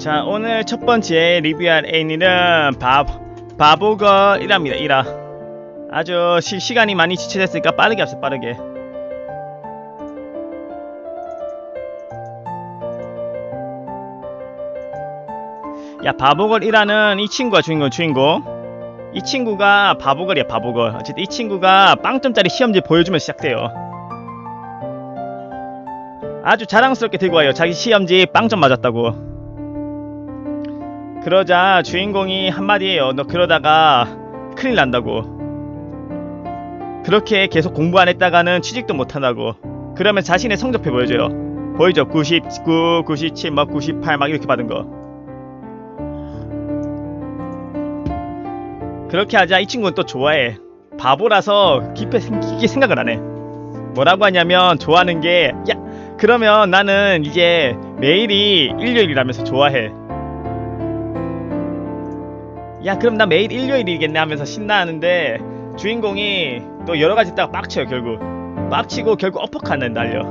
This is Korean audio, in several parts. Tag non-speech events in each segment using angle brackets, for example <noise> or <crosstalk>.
자 오늘 첫 번째 리뷰할 애니는 바, 바보걸이랍니다. 1화 아주 시, 시간이 많이 지체됐으니까 빠르게 합시다 빠르게. 야 바보걸 1화는 이 친구가 주인공 주인공. 이 친구가 바보걸이야 바보걸 어쨌든 이 친구가 빵점짜리 시험지 보여주면 시작돼요. 아주 자랑스럽게 들고 와요. 자기 시험지 빵점 맞았다고 그러자 주인공이 한마디예요. 너 그러다가 큰일 난다고. 그렇게 계속 공부 안 했다가는 취직도 못 한다고. 그러면 자신의 성적표 보여줘요. 보이죠? 99, 97, 막 98, 막 이렇게 받은 거. 그렇게 하자 이 친구는 또 좋아해. 바보라서 깊게, 생- 깊게 생각을 안 해. 뭐라고 하냐면 좋아하는 게, 야, 그러면 나는 이제 매일이 일요일이라면서 좋아해. 야 그럼 나 매일 일요일이겠네 하면서 신나하는데 주인공이 또 여러 가지 있다가 빡쳐요 결국. 빡치고 결국 어퍼컷을 날려.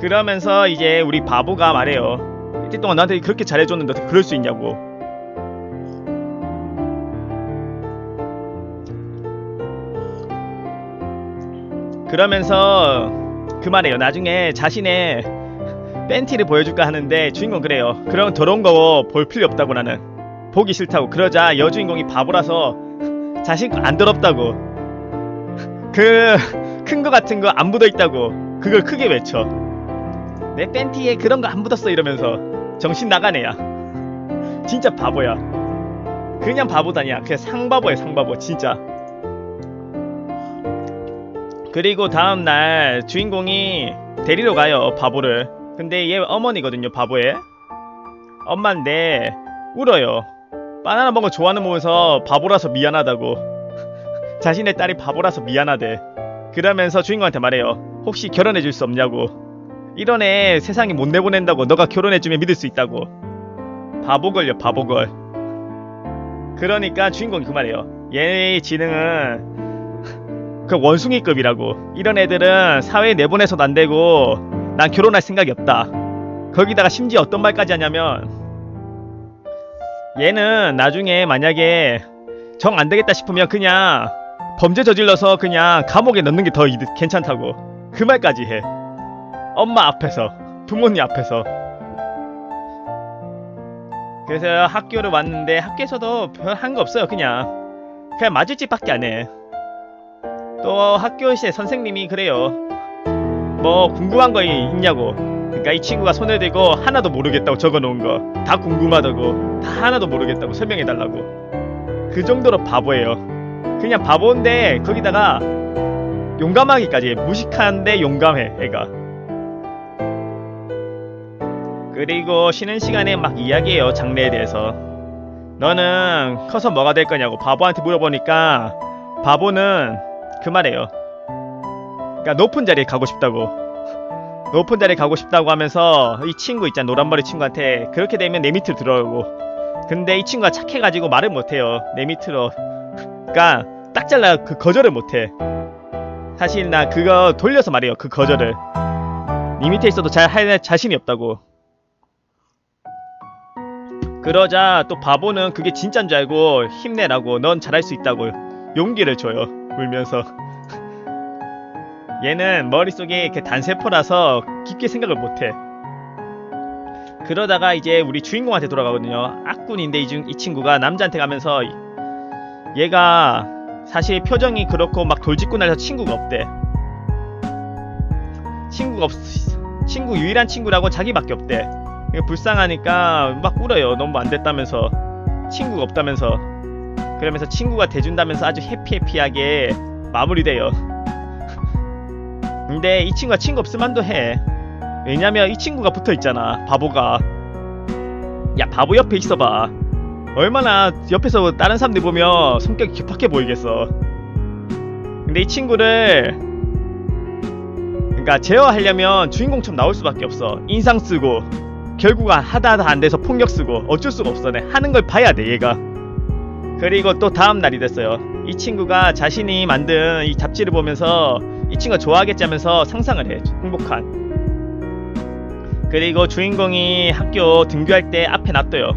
그러면서 이제 우리 바보가 말해요. 이때 동안 나한테 그렇게 잘해줬는데 어떻게 그럴 수 있냐고. 그러면서 그 말해요. 나중에 자신의 팬티를 보여줄까 하는데 주인공 그래요. 그런 더러운 거 볼 필요 없다고 나는 보기 싫다고. 그러자 여주인공이 바보라서 자신 거안 더럽다고. 그 큰 거 같은 거 안 묻어 있다고. 그걸 크게 외쳐. 내 팬티에 그런 거 안 묻었어 이러면서 정신 나가네야. 진짜 바보야. 그냥 바보다냐. 그냥 상바보야 상바보 진짜. 그리고 다음 날 주인공이 데리러 가요 바보를. 근데 얘 어머니거든요 바보에 엄마인데 울어요. 바나나 먹은 거 좋아하는 보면서 바보라서 미안하다고. <laughs> 자신의 딸이 바보라서 미안하대. 그러면서 주인공한테 말해요. 혹시 결혼해 줄 수 없냐고. 이런 애 세상에 못 내보낸다고 너가 결혼해주면 믿을 수 있다고. 바보걸요 바보걸. 그러니까 주인공이 그 말해요. 얘의 지능은 <laughs> 그 원숭이급이라고. 이런 애들은 사회에 내보내서도 안 되고 난 결혼할 생각이 없다. 거기다가 심지어 어떤 말까지 하냐면 얘는 나중에 만약에 정 안 되겠다 싶으면 그냥 범죄 저질러서 그냥 감옥에 넣는 게 더 괜찮다고 그 말까지 해. 엄마 앞에서 부모님 앞에서. 그래서 학교를 왔는데 학교에서도 별 한 거 없어요 그냥 그냥 짓밖에 안 해. 또 학교에 선생님이 그래요. 뭐 궁금한 거 있냐고. 그러니까 이 친구가 손을 들고 하나도 모르겠다고 적어놓은 거 다 궁금하다고 다 하나도 모르겠다고 설명해달라고. 그 정도로 바보예요. 그냥 바보인데 거기다가 용감하기까지 해. 무식한데 용감해 애가. 그리고 쉬는 시간에 막 이야기해요 장래에 대해서. 너는 커서 뭐가 될 거냐고 바보한테 물어보니까 바보는 그 말이에요 그러니까 높은 자리에 가고 싶다고. 높은 자리에 가고 싶다고 하면서 이 친구 있잖아 노란머리 친구한테 그렇게 되면 내 밑으로 들어오고. 근데 이 친구가 착해가지고 말을 못해요 내 밑으로. 그러니까 딱 잘라 그 거절을 못해. 사실 나 그거 돌려서 말해요 그 거절을. 네 밑에 있어도 잘 할 자신이 없다고. 그러자 또 바보는 그게 진짠 줄 알고 힘내라고 넌 잘할 수 있다고 용기를 줘요 울면서 얘는 머릿속에 이렇게 단세포라서 깊게 생각을 못해. 그러다가 이제 우리 주인공한테 돌아가거든요. 악군인데 이, 중, 이 친구가 남자한테 가면서 얘가 사실 표정이 그렇고 막 돌직구 날서 친구가 없대. 친구가 없, 친구 유일한 친구라고 자기밖에 없대. 불쌍하니까 막 울어요. 너무 안 됐다면서 친구가 없다면서 그러면서 친구가 돼준다면서 아주 해피해피하게 마무리돼요. 근데 이 친구가 친구 없으면도 해. 왜냐면 이 친구가 붙어 있잖아. 바보가. 야 바보 옆에 있어봐. 얼마나 옆에서 다른 사람들 보면 성격이 급박해 보이겠어. 근데 이 친구를 그러니까 제어하려면 주인공처럼 나올 수밖에 없어. 인상 쓰고 결국 하다 하다 안 돼서 폭력 쓰고 어쩔 수가 없어. 내 하는 걸 봐야 돼 얘가. 그리고 또 다음 날이 됐어요. 이 친구가 자신이 만든 이 잡지를 보면서 이 친구가 좋아하겠지 하면서 상상을 해. 행복한. 그리고 주인공이 학교 등교할 때 앞에 놔둬요.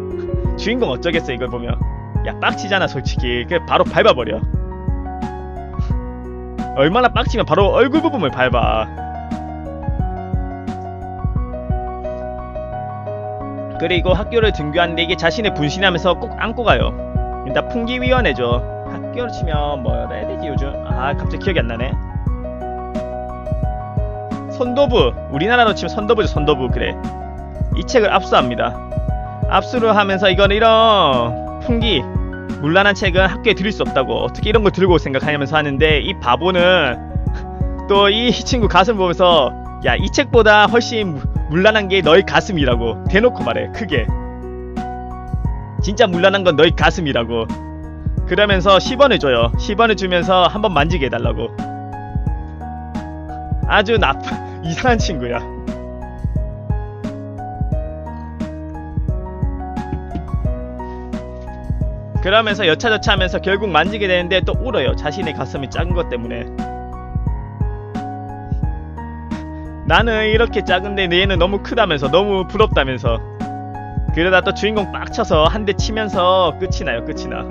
<laughs> 주인공 어쩌겠어 이걸 보면. 야 빡치잖아 솔직히. 그 바로 밟아버려. <laughs> 얼마나 빡치면 바로 얼굴 부분을 밟아. 그리고 학교를 등교하는데 이게 자신의 분신하면서 꼭 안고 가요. 일단 풍기위원회죠. 학교로 치면 뭐라 해야 되지 요즘? 아 갑자기 기억이 안 나네. 선도부 우리나라로 치면 선도부죠 선도부. 그래. 이 책을 압수합니다. 압수를 하면서 이건 이런 풍기 문란한 책은 학교에 들일 수 없다고 어떻게 이런 걸 들고 올 생각하면서 하는데 이 바보는 <laughs> 또 이 친구 가슴 보면서 야 이 책보다 훨씬 무- 문란한 게 너희 가슴이라고 대놓고 말해 크게. 진짜 문란한 건 너희 가슴이라고. 그러면서 10원을 줘요. 10원을 주면서 한번 만지게 해달라고 아주 나쁜 <laughs> 이상한 친구야. 그러면서 여차저차 하면서 결국 만지게 되는데 또 울어요. 자신의 가슴이 작은 것 때문에. 나는 이렇게 작은데 얘는 너무 크다면서 너무 부럽다면서. 그러다 또 주인공 빡쳐서 한 대 치면서 끝이 나요. 끝이 나.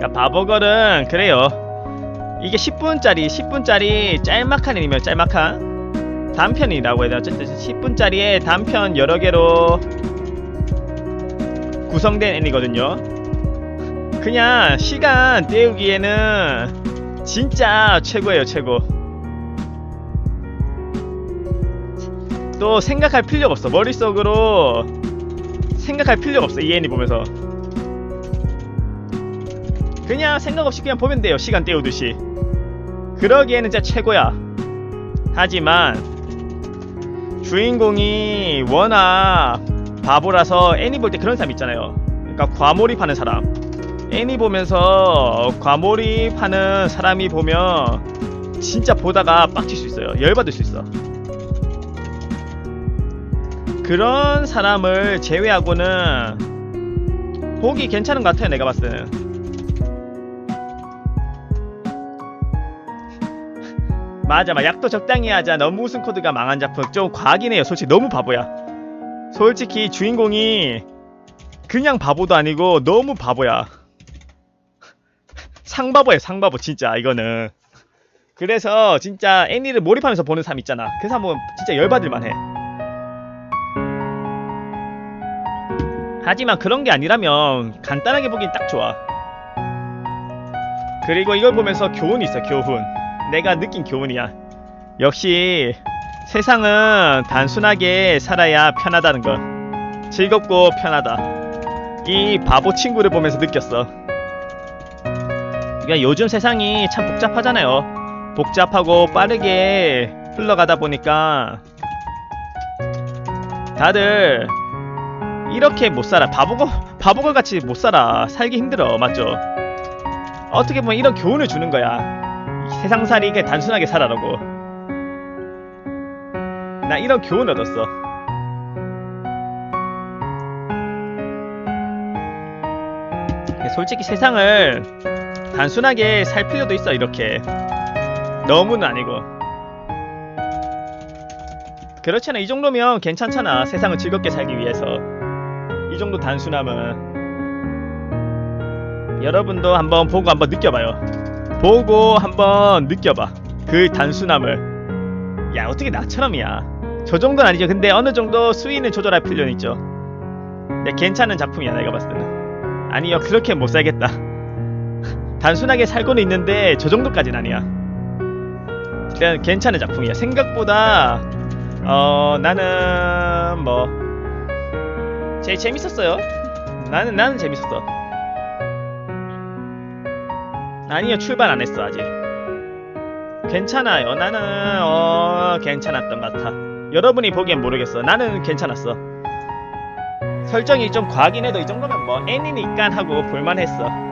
야 바보걸은 그래요. 이게 10분짜리 10분짜리 짤막한 애니면 짤막한 단편이라고 해야 되나 어쨌든 10분짜리의 단편 여러 개로 구성된 애니거든요. 그냥 시간 때우기에는 진짜 최고예요 최고. 또 생각할 필요가 없어 머릿속으로 생각할 필요가 없어 이 애니 보면서 그냥 생각 없이 그냥 보면 돼요. 시간 때우듯이. 그러기에는 진짜 최고야. 하지만 주인공이 워낙 바보라서 애니 볼 때 그런 사람 있잖아요. 그러니까 과몰입하는 사람. 애니 보면서 과몰입하는 사람이 보면 진짜 보다가 빡칠 수 있어요. 열받을 수 있어. 그런 사람을 제외하고는 보기 괜찮은 것 같아요 내가 봤을 때는 맞아, 막 약도 적당히 하자. 너무 웃음 코드가 망한 작품 좀 과하긴 해요. 솔직히 너무 바보야. 솔직히 주인공이 그냥 바보도 아니고 너무 바보야. <laughs> 상바보야, 상바보 진짜 이거는. 그래서 진짜 애니를 몰입하면서 보는 사람 있잖아. 그 사람은 진짜 열받을 만 해. 하지만 그런 게 아니라면 간단하게 보긴 딱 좋아. 그리고 이걸 보면서 교훈이 있어, 교훈. 내가 느낀 교훈이야. 역시 세상은 단순하게 살아야 편하다는 것. 즐겁고 편하다. 이 바보 친구를 보면서 느꼈어. 그러니까 요즘 세상이 참 복잡하잖아요. 복잡하고 빠르게 흘러가다 보니까 다들 이렇게 못 살아. 바보고 바보걸 같이 못 살아. 살기 힘들어. 맞죠? 어떻게 보면 이런 교훈을 주는 거야. 세상살이 그냥 단순하게 살아라고. 나 이런 교훈 얻었어. 솔직히 세상을 단순하게 살 필요도 있어 이렇게. 너무는 아니고. 그렇잖아 이 정도면 괜찮잖아 세상을 즐겁게 살기 위해서. 이 정도 단순함은. 여러분도 한번 보고 한번 느껴봐요 보고 한번 느껴봐. 그 단순함을. 야 어떻게 나처럼이야? 저 정도는 아니죠. 근데 어느 정도 수위는 조절할 필요는 있죠. 야, 괜찮은 작품이야 내가 봤을 때는. 아니요 그렇게 못 살겠다. <laughs> 단순하게 살고는 있는데 저 정도까지는 아니야. 그냥 괜찮은 작품이야. 생각보다 어 나는 뭐제 재밌었어요. 나는 나는 재밌었어 아니요 출발 안 했어 아직. 괜찮아요. 나는 어 괜찮았던 것 같아. 여러분이 보기엔 모르겠어. 나는 괜찮았어. 설정이 좀 과하긴 해도 이 정도면 뭐 애니니까 하고 볼만했어